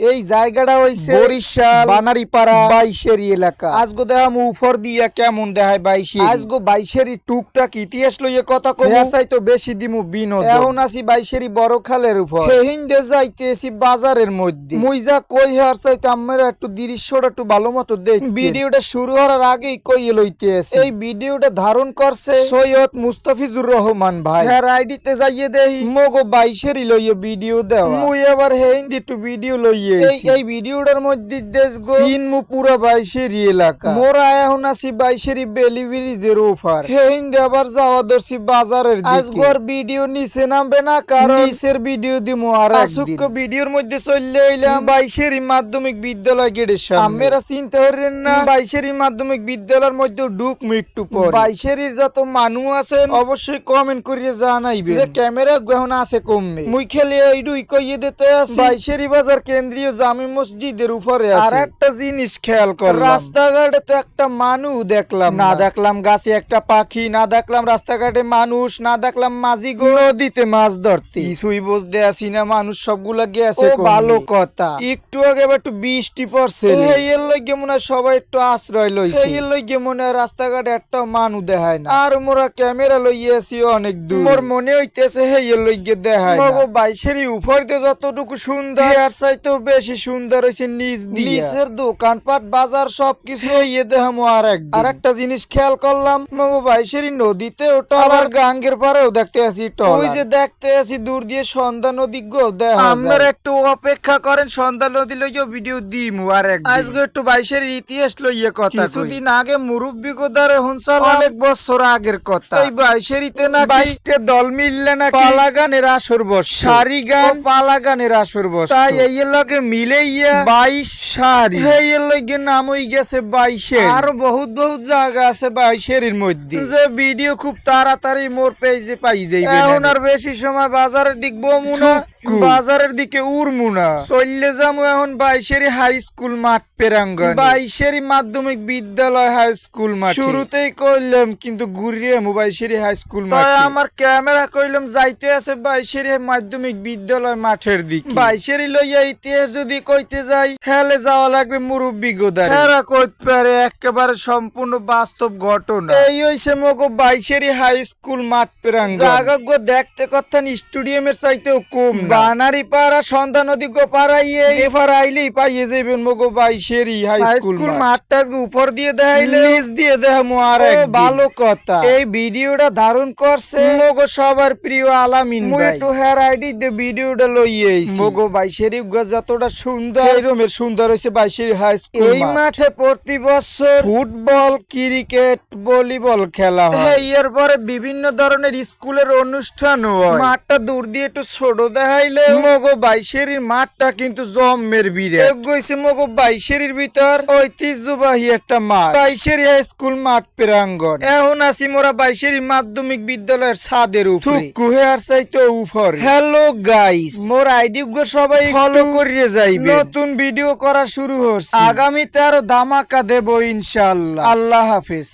এই জায়গাটা হইছে বরিশাল বানারিপাড়া বাইশেরি এলাকা। আজগো দেখাম উপর দিয়া কেমন দেখায় বাইশে আজগো বাইশেরি টুকটাক ইতিহাস লইয়ে কথা কই চাই তো বেশি দিমু বিনোদ এখন আসি বাইশেরি বড় খালের উপর। হেহিন দে যাইতেছি বাজারের মধ্যে। মুই যা কই হার চাইতে আমরা একটু দৃশ্যটা একটু ভালো মতো দেখ ভিডিওটা শুরু হওয়ার আগেই কই লইতে এই ভিডিওটা ধারণ করছে সৈয়দ মুস্তাফিজুর রহমান ভাই। হ্যাঁ আইডিতে যাইয়ে দেই মগো বাইশেরই লইয়ে ভিডিও দেওয়া। মুই এবার হেইন একটু ভিডিও লইয়ে এই এই ভিডিওটার মধ্যে দেশ গো সিন মু পুরা বাইশেরই এলাকা। মোরা আছি বাইশেরই বেলি ব্রিজের ওফার হেইন আবার যাওয়া দর্শি বাজারের ভিডিও নিচে নামবে না কারণ নিচের ভিডিও দিমু আর আসুক ভিডিওর মধ্যে চললে বাইশেরই মাধ্যমিক বিদ্যালয় গেটের সামনে। আমরা চিন্তা করেন না বাইশেরই মাধ্যমিক বিদ্যালয়ের মধ্যে ঢুক মৃত্যু পর। বাইশেরির যত মানুষ আছেন অবশ্যই কমেন্ট করিয়ে জানাইবে যে ক্যামেরা গ্রহণ আছে কমবে মুই খেলে এইটু কইয়ে দিতে বাইশেরি বাজার কেন্দ্রীয় জামি মসজিদের উপরে আর একটা জিনিস খেয়াল কর রাস্তাঘাটে তো একটা মানুষ দেখলাম না দেখলাম গাছে একটা পাখি না দেখলাম রাস্তাঘাটে মানুষ না দেখলাম মাঝি গো। নদীতে মাছ ধরতে। কিছুই বুঝতে আসি না মানুষ সবগুলা গেছে ভালো কথা। একটু আগে একটু বৃষ্টি পড়ছে এর লইগে মনে হয় সবাই একটু আশ্রয় লইছে। এর লইগে মনে হয় রাস্তাঘাটে একটা মানুষ দেখায় না। আর মোরা ক্যামেরা লইয়ে আছি অনেক দূর। মোর মনে হইতেছে হে এর লইগে দেখায় না। বাইশেরই উপর দিয়ে যতটুকু সুন্দর। আর চাইতেও বেশি সুন্দর নিচ দিয়ে। নিচের দোকানপাট বাজার সবকিছু ইয়ে দেখামো আর এক আর একটা জিনিস খেয়াল করলাম মগো বাইশেরই নদীতে ওটা আবার গাঙ্গের পারেও দেখতে আছি টল ওই যে দেখতে আছি দূর দিয়ে সন্ধ্যা নদী গো দেখা আপনারা একটু অপেক্ষা করেন সন্ধ্যা নদী লইয়া ভিডিও দিমু আর এক আজকে একটু বাইশের ইতিহাস লইয়া কথা কিছুদিন আগে মুরব্বী গোদারে হুনসাল অনেক বছর আগের কথা। এই বাইশেরিতে না বাইশটে দল মিললে না পালাগানের আসর বস। সারি গান পালাগানের আসর বস। তাই এই লগে মিলে ইয়া বাইশ সারি। এই লগে নাম হই গেছে বাইশে আর বহুত বহুত জায়গা আছে বাইশের মধ্যে। যে ভিডিও খুব তাড়াতাড়ি মোর পেজে পাই যাইবে এখন আর বেশি সময় বাজারের দিক বমুনা বাজারের দিকে উড়মুনা চললে যাব এখন বাইশেরি হাই স্কুল মাঠ পেরাঙ্গন। বাইশেরি মাধ্যমিক বিদ্যালয় হাই স্কুল মাঠ। শুরুতেই কইলাম কিন্তু ঘুরিয়ে বাইশেরি হাই স্কুল মাঠ। আমার ক্যামেরা কইলাম যাইতে আছে বাইশেরি মাধ্যমিক বিদ্যালয় মাঠের দিকে। বাইশেরি লইয়া ইতিহাস যদি কইতে যাই হেলে যাওয়া লাগবে মুরব্বী গোদারে। হেরা কইতে পারে একেবারে সম্পূর্ণ বাস্তব ঘটনা। এই হইছে মগো বাইশেরি হাই স্কুল মাঠ পেরাঙ্গন জায়গা দেখতে কথা স্টেডিয়ামের চাইতেও কম বানারি পাড়া সন্ধ্যা নদী গো পাড়াইয়ে এফার আইলেই পাইয়ে যাবেন মগো বাইশেরি হাই স্কুল মাঠটা আজকে উপর দিয়ে দেখাইলে নিচ দিয়ে দেখামু আর ভালো কথা। এই ভিডিওটা ধারণ করছে মগো সবার প্রিয় আলামিন মুই একটু হেয়ার আইডি দিয়ে ভিডিওটা লইয়ে আইছি। মগো বাইশেরি গো যতটা সুন্দর। এরমের সুন্দর হইছে বাইশেরি হাই স্কুল এই মাঠে। প্রতি বছর ফুটবল ক্রিকেট ভলিবল খেলা হয়। এরপরে বিভিন্ন ধরনের স্কুলের অনুষ্ঠান হয়। মাঠটা দূর দিয়ে একটু ছোট দেখাইলে। মগো বাইশের মাঠটা কিন্তু জম্মের বিরে গইছে মগো বাইশের ভিতর ঐতিহ্যবাহী একটা মাঠ। বাইশের হাই স্কুল মাঠ প্রাঙ্গণ। এখন আছি মোরা বাইশের মাধ্যমিক বিদ্যালয়ের ছাদের উপরে। কুহে আর চাইতো উপর। হ্যালো গাইস মোর আইডি সবাই ফলো করিয়ে যাইবে নতুন ভিডিও করা শুরু হচ্ছে আগামীতে আরও ধামাকা দেব ইনশাআল্লাহ। আল্লাহ হাফেজ।